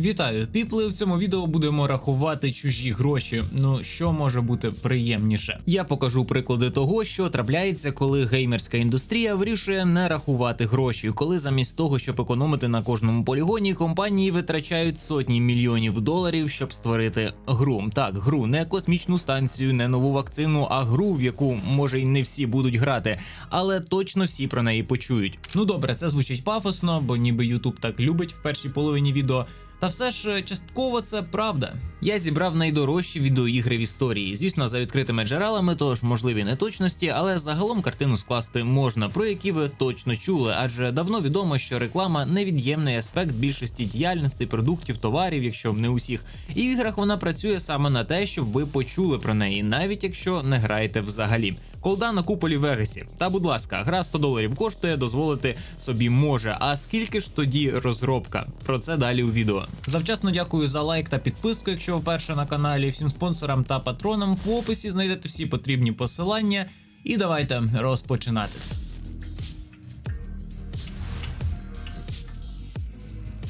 Вітаю, піпли. В цьому відео будемо рахувати чужі гроші. Ну що може бути приємніше? Я покажу приклади того, що трапляється, коли геймерська індустрія вирішує не рахувати гроші, коли замість того, щоб економити на кожному полігоні, компанії витрачають сотні мільйонів доларів, щоб створити гру. Так, гру, не космічну станцію, не нову вакцину, а гру, в яку може й не всі будуть грати, але точно всі про неї почують. Ну добре, це звучить пафосно, бо ніби Ютуб так любить в першій половині відео. Та все ж частково це правда. Я зібрав найдорожчі відеоігри в історії. Звісно, за відкритими джерелами, тож можливі неточності, але загалом картину скласти можна, про які ви точно чули, адже давно відомо, що реклама невід'ємний аспект більшості діяльностей, продуктів, товарів, якщо не усіх. І в іграх вона працює саме на те, щоб ви почули про неї, навіть якщо не граєте взагалі. Колда на куполі Вегасі. Та будь ласка, гра 100 доларів коштує, дозволити собі може. А скільки ж тоді розробка? Про це далі у відео. Завчасно дякую за лайк та підписку, якщо вперше на каналі. Всім спонсорам та патронам в описі знайдете всі потрібні посилання. І давайте розпочинати.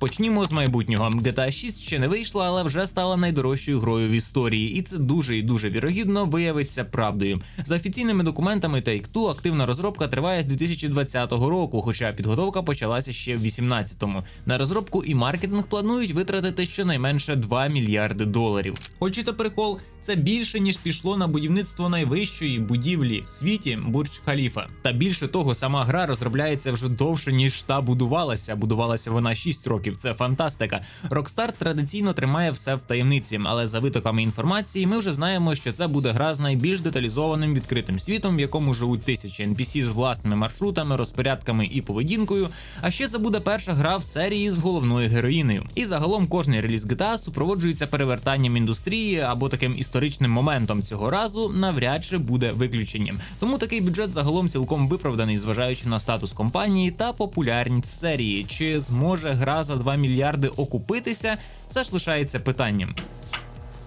Почнімо з майбутнього. GTA 6 ще не вийшла, але вже стала найдорожчою грою в історії, і це дуже і дуже вірогідно виявиться правдою. За офіційними документами Take-Two активна розробка триває з 2020 року, хоча підготовка почалася ще в 2018-му. На розробку і маркетинг планують витратити щонайменше 2 мільярди доларів. Хочете прикол? Це більше ніж пішло на будівництво найвищої будівлі в світі Бурдж Халіфа. Та більше того, сама гра розробляється вже довше ніж та будувалася. Будувалася вона 6 років. Це фантастика. Rockstar традиційно тримає все в таємниці, але за витоками інформації ми вже знаємо, що це буде гра з найбільш деталізованим відкритим світом, в якому живуть тисячі NPC з власними маршрутами, розпорядками і поведінкою. А ще це буде перша гра в серії з головною героїнею. І загалом кожний реліз GTA супроводжується перевертанням індустрії або таким історичним моментом цього разу навряд чи буде виключенням. Тому такий бюджет загалом цілком виправданий, зважаючи на статус компанії та популярність серії. Чи зможе гра за 2 мільярди окупитися? Все ж лишається питанням.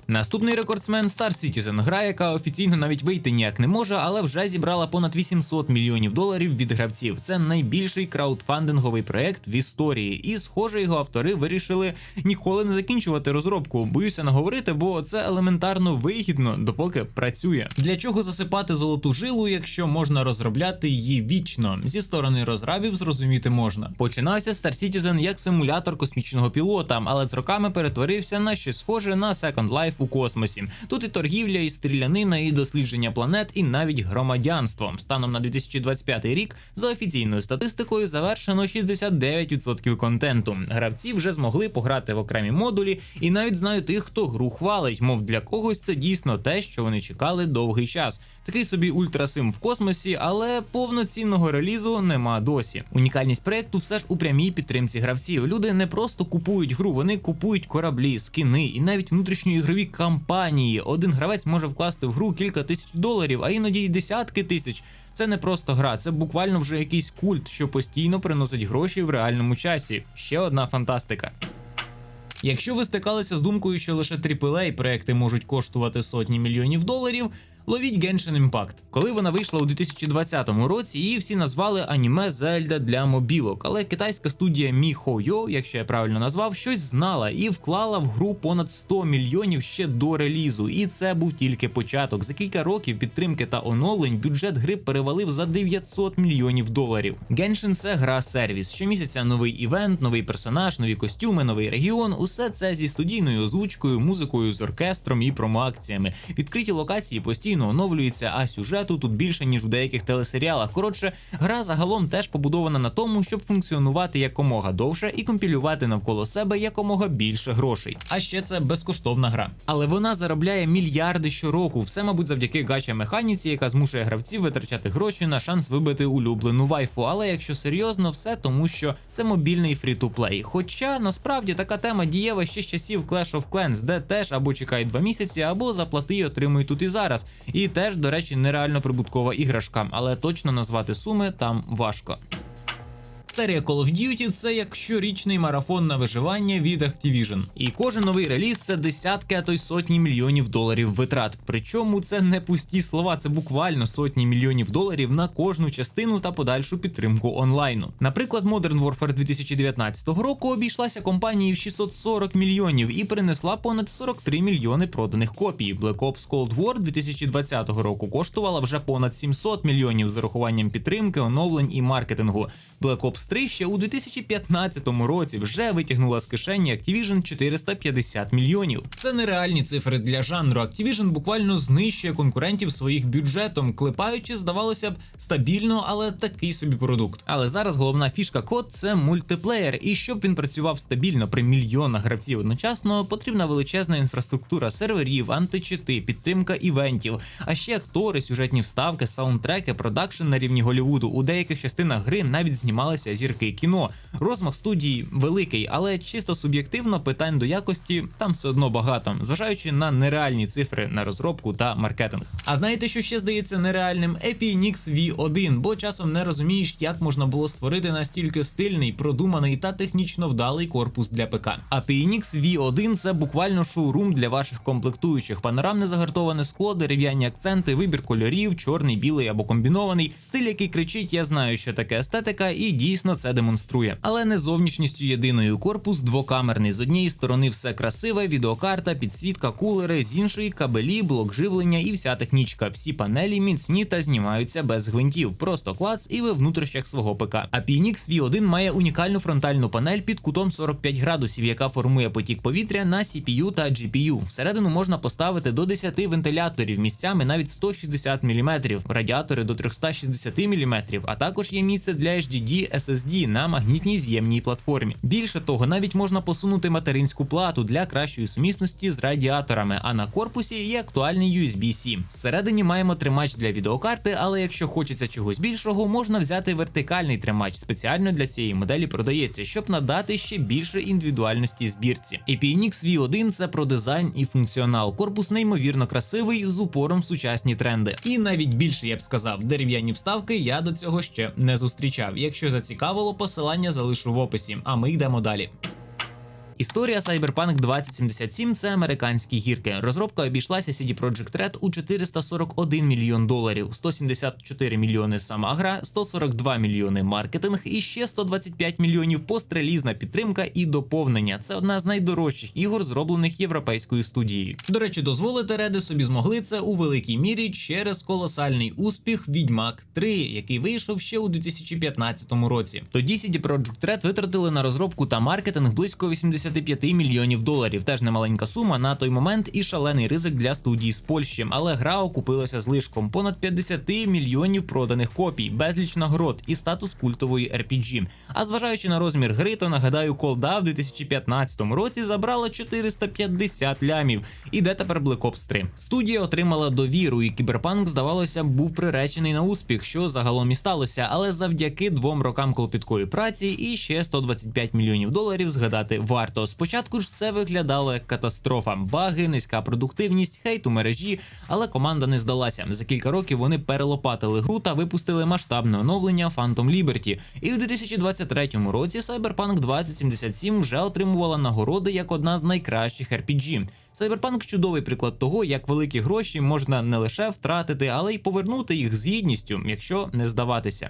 Наступний рекордсмен Star Citizen, гра, яка офіційно навіть вийти ніяк не може, але вже зібрала понад 800 мільйонів доларів від гравців. Це найбільший краудфандинговий проект в історії, і, схоже, його автори вирішили ніколи не закінчувати розробку. Боюся наговорити, бо це елементарно вигідно, допоки працює. Для чого засипати золоту жилу, якщо можна розробляти її вічно? Зі сторони розрабів зрозуміти можна. Починався Star Citizen як симулятор космічного пілота, але з роками перетворився на щось схоже на Second Life у космосі. Тут і торгівля, і стрілянина, і дослідження планет, і навіть громадянство. Станом на 2025 рік, за офіційною статистикою, завершено 69% контенту. Гравці вже змогли пограти в окремі модулі, і навіть знаю тих, хто гру хвалить, мов для когось це дійсно те, що вони чекали довгий час. Такий собі ультрасим в космосі, але повноцінного релізу нема досі. Унікальність проекту все ж у прямій підтримці гравців. Люди не просто купують гру, вони купують кораблі, скини і навіть внутрішньоігрові кампанії. Один гравець може вкласти в гру кілька тисяч доларів, а іноді й десятки тисяч. Це не просто гра, це буквально вже якийсь культ, що постійно приносить гроші в реальному часі. Ще одна фантастика. Якщо ви стикалися з думкою, що лише AAA проекти можуть коштувати сотні мільйонів доларів, ловіть Genshin Impact. Коли вона вийшла у 2020 році, її всі назвали аніме Зельда для мобілок. Але китайська студія MiHoYo, якщо я правильно назвав, щось знала і вклала в гру понад 100 мільйонів ще до релізу. І це був тільки початок. За кілька років підтримки та оновлень бюджет гри перевалив за 900 мільйонів доларів. Genshin – це гра сервіс. Щомісяця новий івент, новий персонаж, нові костюми, новий регіон. Усе це зі студійною озвучкою, музикою з оркестром і промоакціями. Відкриті локації постійно оновлюються, а сюжету тут більше ніж у деяких телесеріалах. Коротше, гра загалом теж побудована на тому, щоб функціонувати якомога довше і компілювати навколо себе якомога більше грошей. А ще це безкоштовна гра. Але вона заробляє мільярди щороку. Все, мабуть, завдяки гача механіці, яка змушує гравців витрачати гроші на шанс вибити улюблену вайфу. Але якщо серйозно, все тому, що це мобільний фрі-ту-плей. Хоча насправді така тема дієва ще з часів Clash of Clans, де теж або чекають два місяці, або заплати і отримуй тут і зараз. І теж, до речі, нереально прибуткова іграшка, але точно назвати суми там важко. Серія Call of Duty це як щорічний марафон на виживання від Activision. І кожен новий реліз це десятки, а то й сотні мільйонів доларів витрат. Причому це не пусті слова, це буквально сотні мільйонів доларів на кожну частину та подальшу підтримку онлайну. Наприклад, Modern Warfare 2019 року обійшлася компанії в 640 мільйонів і принесла понад 43 мільйони проданих копій. Black Ops Cold War 2020 року коштувала вже понад 700 мільйонів з урахуванням підтримки, оновлень і маркетингу. Black Ops 3 ще у 2015 році вже витягнула з кишені Activision 450 мільйонів. Це нереальні цифри для жанру. Activision буквально знищує конкурентів своїх бюджетом, клепаючи, здавалося б, стабільно, але такий собі продукт. Але зараз головна фішка код це мультиплеєр, і щоб він працював стабільно при мільйонах гравців одночасно, потрібна величезна інфраструктура серверів, античити, підтримка івентів, а ще актори, сюжетні вставки, саундтреки, продакшн на рівні Голівуду. У деяких частинах гри навіть знімалися зірки кіно. Розмах студії великий, але чисто суб'єктивно питань до якості там все одно багато, зважаючи на нереальні цифри на розробку та маркетинг. А знаєте, що ще здається нереальним? Epinix V1, бо часом не розумієш, як можна було створити настільки стильний, продуманий та технічно вдалий корпус для ПК. А PNX V1 це буквально шоурум для ваших комплектуючих. Панорамне загартоване скло, дерев'яні акценти, вибір кольорів, чорний, білий або комбінований. Стиль, який кричить: Я знаю, що таке естетика, і дійсно це демонструє. Але не зовнішністю єдиною. Корпус двокамерний. З однієї сторони все красиве, відеокарта, підсвітка, кулери, з іншої кабелі, блок живлення і вся технічка. Всі панелі міцні та знімаються без гвинтів. Просто клац, і ви внутрішнях свого ПК. А PNX V1 має унікальну фронтальну панель під кутом 45 градусів, яка формує потік повітря на CPU та GPU. Всередину можна поставити до 10 вентиляторів, місцями навіть 160 мм, радіатори до 360 мм, а також є місце для HDD SSD на магнітній з'ємній платформі. Більше того, навіть можна посунути материнську плату для кращої сумісності з радіаторами. А на корпусі є актуальний USB-C. Всередині маємо тримач для відеокарти, але якщо хочеться чогось більшого, можна взяти вертикальний тримач. Спеціально для цієї моделі продається, щоб надати ще більше індивідуальності збірці. EPNX V1 це про дизайн і функціонал. Корпус неймовірно красивий з упором в сучасні тренди. І навіть більше я б сказав, дерев'яні вставки я до цього ще не зустрічав. Якщо зацікавило, посилання залишу в описі. А ми йдемо далі. Історія Cyberpunk 2077 – це американські гірки. Розробка обійшлася CD Projekt Red у 441 мільйон доларів, 174 мільйони сама гра, 142 мільйони маркетинг і ще 125 мільйонів пострелізна підтримка і доповнення. Це одна з найдорожчих ігор, зроблених європейською студією. До речі, дозволити Реди собі змогли це у великій мірі через колосальний успіх Відьмак 3, який вийшов ще у 2015 році. Тоді CD Projekt Red витратили на розробку та маркетинг близько 80 55 мільйонів доларів. Теж немаленька сума на той момент і шалений ризик для студії з Польщі. Але гра окупилася злишком понад 50 мільйонів проданих копій, безліч нагород і статус культової RPG. А зважаючи на розмір гри, то нагадаю, колда в 2015 році забрала 450 лямів. І де тепер Black Ops 3? Студія отримала довіру, і кіберпанк, здавалося, був приречений на успіх, що загалом і сталося. Але завдяки двом рокам клопіткої праці і ще 125 мільйонів доларів згадати варто. Спочатку ж все виглядало як катастрофа, баги, низька продуктивність, хейт у мережі, але команда не здалася. За кілька років вони перелопатили гру та випустили масштабне оновлення Phantom Liberty. І у 2023 році Cyberpunk 2077 вже отримувала нагороди як одна з найкращих RPG. Cyberpunk – чудовий приклад того, як великі гроші можна не лише втратити, але й повернути їх з гідністю, якщо не здаватися.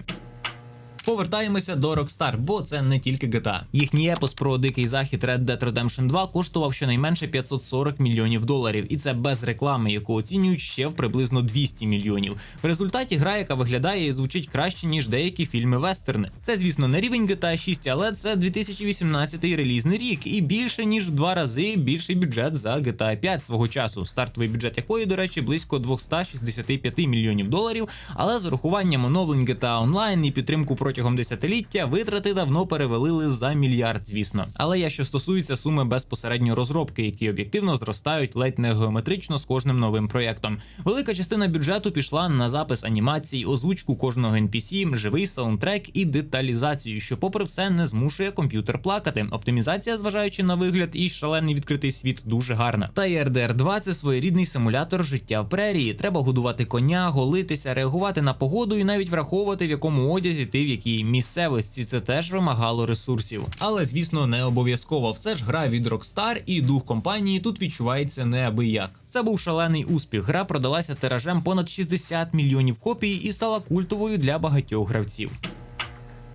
Повертаємося до Rockstar, бо це не тільки GTA. Їхній епос про дикий захід Red Dead Redemption 2 коштував щонайменше 540 мільйонів доларів, і це без реклами, яку оцінюють ще в приблизно 200 мільйонів. В результаті гра, яка виглядає і звучить краще ніж деякі фільми вестерни. Це, звісно, не рівень GTA 6, але це 2018 релізний рік, і більше ніж в два рази більший бюджет за GTA 5 свого часу. Стартовий бюджет якої, до речі, близько 265 мільйонів доларів. Але з урахуванням оновлень GTA Online і підтримку проти протягом десятиліття витрати давно перевалили за мільярд, звісно. Але я що стосується суми безпосередньо розробки, які об'єктивно зростають ледь не геометрично з кожним новим проєктом. Велика частина бюджету пішла на запис анімацій, озвучку кожного NPC, живий саундтрек і деталізацію, що, попри все, не змушує комп'ютер плакати. Оптимізація, зважаючи на вигляд і шалений відкритий світ, дуже гарна. Та і RDR 2 це своєрідний симулятор життя в прерії. Треба годувати коня, голитися, реагувати на погоду і навіть враховувати, в якому одязі ти в якій деякій місцевості це теж вимагало ресурсів. Але звісно, не обов'язково. Все ж гра від Rockstar і дух компанії тут відчувається неабияк. Це був шалений успіх. Гра продалася тиражем понад 60 мільйонів копій і стала культовою для багатьох гравців.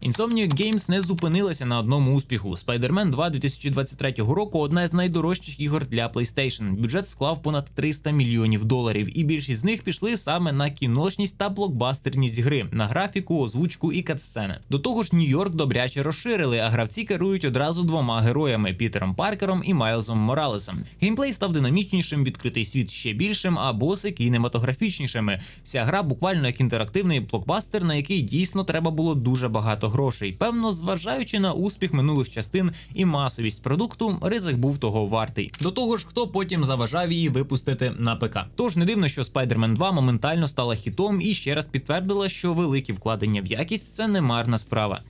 Insomniac Games не зупинилася на одному успіху. Spider-Man 2 2023 року одна з найдорожчих ігор для PlayStation. Бюджет склав понад 300 мільйонів доларів, і більшість з них пішли саме на кіношність та блокбастерність гри, на графіку, озвучку і катсцени. До того ж, Нью-Йорк добряче розширили, а гравці керують одразу двома героями Пітером Паркером і Майлзом Моралесом. Геймплей став динамічнішим, відкритий світ ще більшим, а боси кінематографічнішими. Вся гра буквально як інтерактивний блокбастер, на який дійсно треба було дуже багато грошей. Певно, зважаючи на успіх минулих частин і масовість продукту, ризик був того вартий. До того ж, хто потім заважав її випустити на ПК. Тож не дивно, що Spider-Man 2 моментально стала хітом і ще раз підтвердила, що великі вкладення в якість це не марна справа.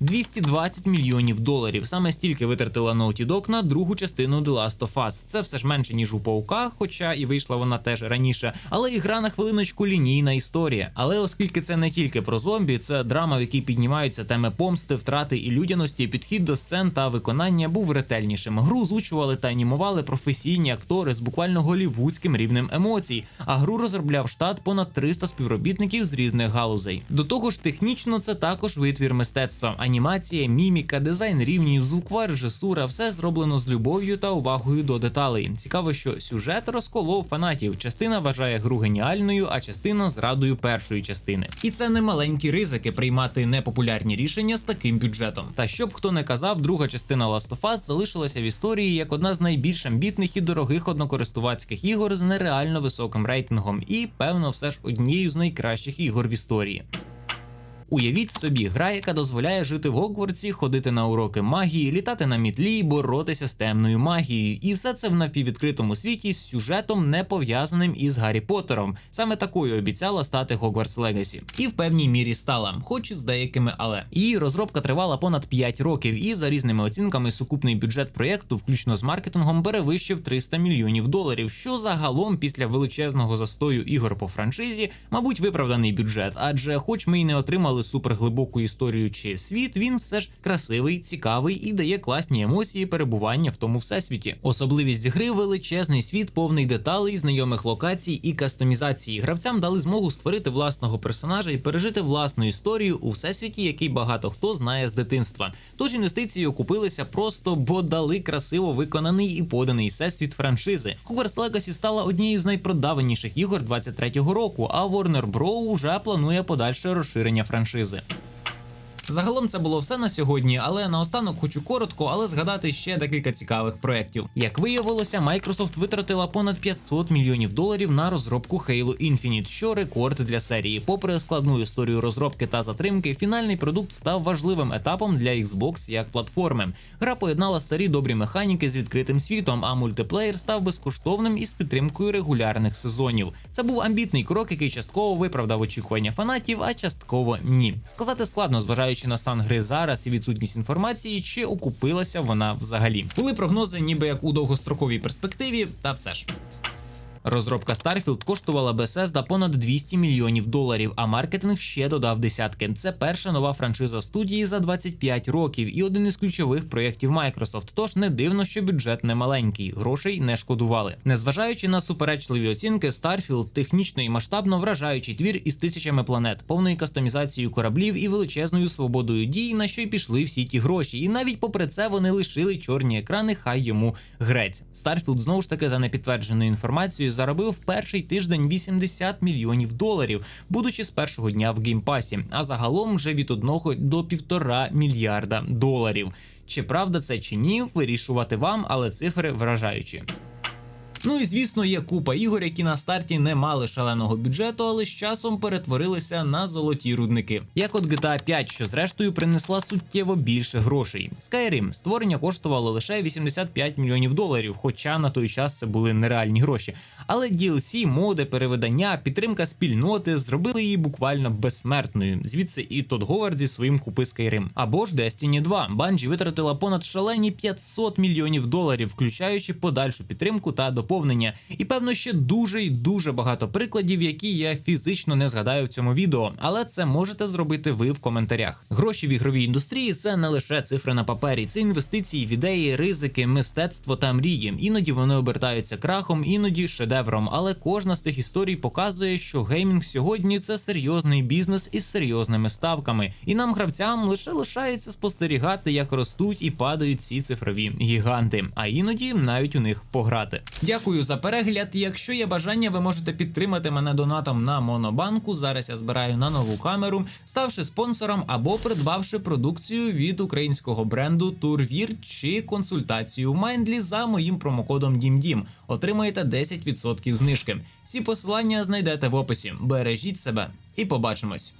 220 мільйонів доларів. Саме стільки витратила Naughty Dog на другу частину The Last of Us. Це все ж менше ніж у паука, хоча і вийшла вона теж раніше. Але і гра на хвилиночку лінійна історія. Але оскільки це не тільки про зомбі, це драма, в якій піднімаються теми помсти, втрати і людяності. Підхід до сцен та виконання був ретельнішим. Гру звучували та анімували професійні актори з буквально голівудським рівнем емоцій. А гру розробляв штат понад 300 співробітників з різних галузей. До того ж, технічно це також витвір мистецтва анімація, міміка, дизайн рівнів, звукова режисура все зроблено з любов'ю та увагою до деталей. Цікаво, що сюжет розколов фанатів. Частина вважає гру геніальною, а частина зрадою першої частини. І це не маленькі ризики приймати непопулярні рішення з таким бюджетом. Та щоб хто не казав, друга частина Last of Us залишилася в історії як одна з найбільш амбітних і дорогих однокористувацьких ігор з нереально високим рейтингом, і певно, все ж однією з найкращих ігор в історії. Уявіть собі, гра, яка дозволяє жити в Гогвартсі, ходити на уроки магії, літати на мітлі, боротися з темною магією, і все це в напіввідкритому світі з сюжетом, не пов'язаним із Гаррі Поттером. Саме такою обіцяла стати Hogwarts Legacy. І в певній мірі стала, хоч і з деякими, але її розробка тривала понад 5 років, і за різними оцінками сукупний бюджет проєкту, включно з маркетингом, перевищив 300 мільйонів доларів. Що загалом після величезного застою ігор по франшизі, мабуть, виправданий бюджет, адже, хоч ми й не отримали суперглибоку історію чи світ, він все ж красивий, цікавий і дає класні емоції перебування в тому всесвіті. Особливість гри величезний світ, повний деталей, знайомих локацій і кастомізації. Гравцям дали змогу створити власного персонажа і пережити власну історію у всесвіті, який багато хто знає з дитинства. Тож інвестиції окупилися просто, бо дали красиво виконаний і поданий всесвіт франшизи. Hogwarts Legacy стала однією з найпродаваніших ігор 23-го року. А Warner Bros. уже планує подальше розширення франшизи. франшизи. Загалом це було все на сьогодні, але наостанок хочу коротко, але згадати ще декілька цікавих проєктів. Як виявилося, Microsoft витратила понад 500 мільйонів доларів на розробку Halo Infinite, що рекорд для серії. Попри складну історію розробки та затримки, фінальний продукт став важливим етапом для Xbox як платформи. Гра поєднала старі добрі механіки з відкритим світом, а мультиплеєр став безкоштовним із підтримкою регулярних сезонів. Це був амбітний крок, який частково виправдав очікування фанатів, а частково ні. Сказати складно, зважаючи на стан гри зараз і відсутність інформації, чи окупилася вона взагалі. Були прогнози, ніби як у довгостроковій перспективі, та все ж. Розробка Starfield коштувала Bethesda понад 200 мільйонів доларів, а маркетинг ще додав десятки. Це перша нова франшиза студії за 25 років і один із ключових проєктів Microsoft. Тож не дивно, що бюджет не маленький, грошей не шкодували. Незважаючи на суперечливі оцінки, Starfield технічно і масштабно вражаючий твір із тисячами планет, повною кастомізацією кораблів і величезною свободою дій, на що й пішли всі ті гроші. І навіть попри це вони лишили чорні екрани, хай йому грець. Starfield знову ж таки за непідтвердженою інформацією заробив в перший тиждень 80 мільйонів доларів, будучи з першого дня в геймпасі, а загалом вже від 1 до 1,5 мільярда доларів. Чи правда це чи ні, вирішувати вам, але цифри вражаючі. Ну і звісно, є купа ігор, які на старті не мали шаленого бюджету, але з часом перетворилися на золоті рудники. Як от GTA 5, що зрештою принесла суттєво більше грошей. Skyrim створення коштувало лише 85 мільйонів доларів, хоча на той час це були нереальні гроші. Але DLC, моди, перевидання, підтримка спільноти зробили її буквально безсмертною. Звідси і Тодд Говард зі своїм купи Skyrim. Або ж Destiny 2. Bungie витратила понад шалені 500 мільйонів доларів, включаючи подальшу підтримку та допомогу наповнення. І певно, ще дуже і дуже багато прикладів, які я фізично не згадаю в цьому відео, але це можете зробити ви в коментарях. Гроші в ігровій індустрії це не лише цифри на папері, це інвестиції в ідеї, ризики, мистецтво та мрії. Іноді вони обертаються крахом, іноді шедевром. Але кожна з тих історій показує, що геймінг сьогодні це серйозний бізнес із серйозними ставками, і нам, гравцям, лише лишається спостерігати, як ростуть і падають ці цифрові гіганти, а іноді навіть у них пограти. Дякую за перегляд. Якщо є бажання, ви можете підтримати мене донатом на Монобанку. Зараз я збираю на нову камеру, ставши спонсором або придбавши продукцію від українського бренду Турвір чи консультацію в Майндлі за моїм промокодом DIMDIM. Отримаєте 10% знижки. Всі посилання знайдете в описі. Бережіть себе і побачимось.